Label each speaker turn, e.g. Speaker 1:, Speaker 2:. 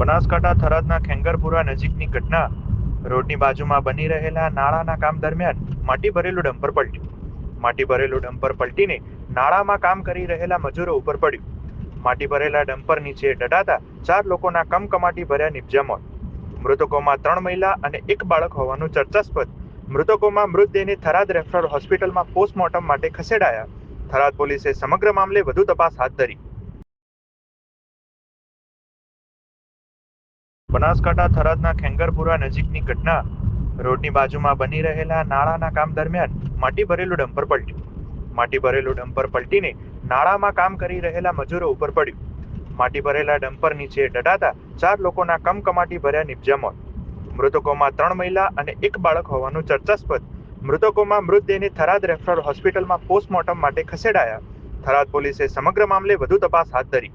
Speaker 1: બનાસકાંઠા થરાદના ખેંગરપુરા નજીકની ઘટના રોડની બાજુમાં બની રહેલા નાળાના કામ દરમિયાન માટી ભરેલું ડમ્પર પલટ્યું. માટી ભરેલું ડમ્પર પલટીને નાળામાં કામ કરી રહેલા મજૂરો ઉપર પડ્યું. માટી ભરેલા ડમ્પર નીચે ડટાતા ચાર લોકોના કમકમાટી ભર્યા નિપજ્યા મોત. મૃતકોમાં ત્રણ મહિલા અને એક બાળક હોવાનું ચર્ચાસ્પદ. મૃતકોમાં મૃતદેહને થરાદ રેફરલ હોસ્પિટલમાં પોસ્ટમોર્ટમ માટે ખસેડાયા. થરાદ પોલીસે સમગ્ર મામલે વધુ તપાસ હાથ ધરી. બનાસકાંઠા થરાદના ખેંગરપુરા નજીકની ઘટના રોડની બાજુમાં બની રહેલા નાળાના કામ દરમિયાન માટી ભરેલું ડમ્પર પલટ્યું. માટી ભરેલું ડમ્પર પલટીને નાળામાં કામ કરી રહેલા મજૂરો ઉપર પડ્યું. માટી ભરેલા ડમ્પર નીચે ડટાતા ચાર લોકોના કમકમાટી ભર્યા નિપજ્યા મોત. મૃતકોમાં ત્રણ મહિલા અને એક બાળક હોવાનું ચર્ચાસ્પદ. મૃતકોમાં મૃતદેહને થરાદ રેફરલ હોસ્પિટલમાં પોસ્ટમોર્ટમ માટે ખસેડાયા. થરાદ પોલીસે સમગ્ર મામલે વધુ તપાસ હાથ ધરી.